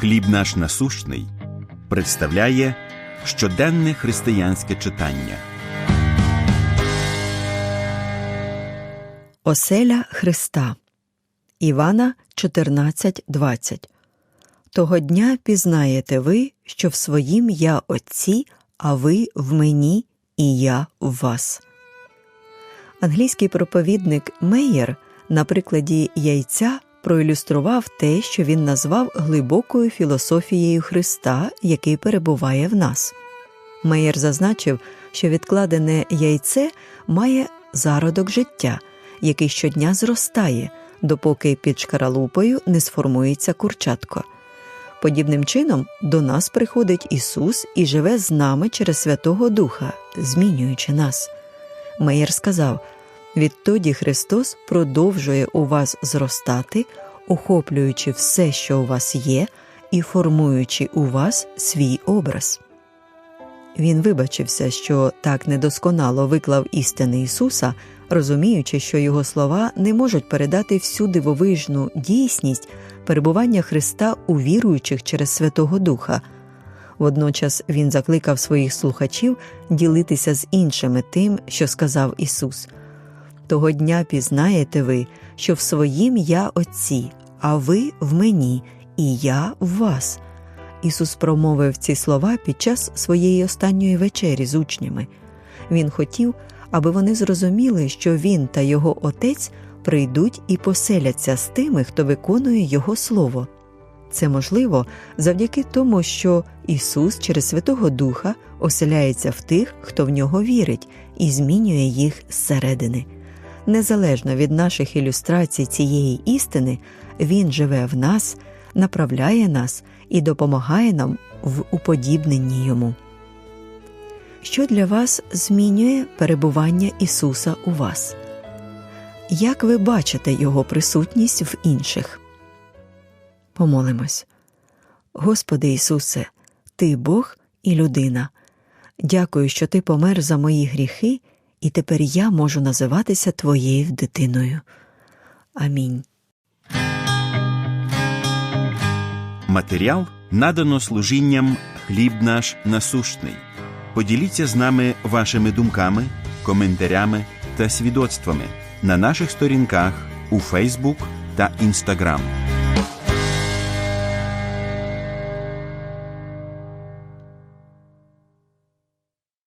Хліб наш насущний представляє щоденне християнське читання. Оселя Христа Івана 14.20 Того дня пізнаєте ви, що в своїм я Отці, а ви в мені, і я в вас. Англійський проповідник Мейєр на прикладі яйця проілюстрував те, що він назвав глибокою філософією Христа, який перебуває в нас. Мейєр зазначив, що відкладене яйце має зародок життя, який щодня зростає, допоки під шкаралупою не сформується курчатко. Подібним чином до нас приходить Ісус і живе з нами через Святого Духа, змінюючи нас. Меєр сказав відтоді Христос продовжує у вас зростати, охоплюючи все, що у вас є, і формуючи у вас свій образ. Він вибачився, що так недосконало виклав істини Ісуса, розуміючи, що його слова не можуть передати всю дивовижну дійсність перебування Христа у віруючих через Святого Духа. Водночас він закликав своїх слухачів ділитися з іншими тим, що сказав Ісус. Того дня пізнаєте ви, що в своїм я Отці, а ви в мені, і я в вас. Ісус промовив ці слова під час своєї останньої вечері з учнями. Він хотів, аби вони зрозуміли, що Він та його Отець прийдуть і поселяться з тими, хто виконує Його Слово. Це можливо завдяки тому, що Ісус через Святого Духа оселяється в тих, хто в нього вірить, і змінює їх зсередини. Незалежно від наших ілюстрацій цієї істини, Він живе в нас, направляє нас і допомагає нам в уподібненні Йому. Що для вас змінює перебування Ісуса у вас? Як ви бачите Його присутність в інших? Помолимось. Господи Ісусе, Ти Бог і людина. Дякую, що Ти помер за мої гріхи, і тепер я можу називатися Твоєю дитиною. Амінь. Матеріал надано служінням Хліб наш насущний. Поділіться з нами вашими думками, коментарями та свідоцтвами на наших сторінках у Фейсбук та Інстаграм.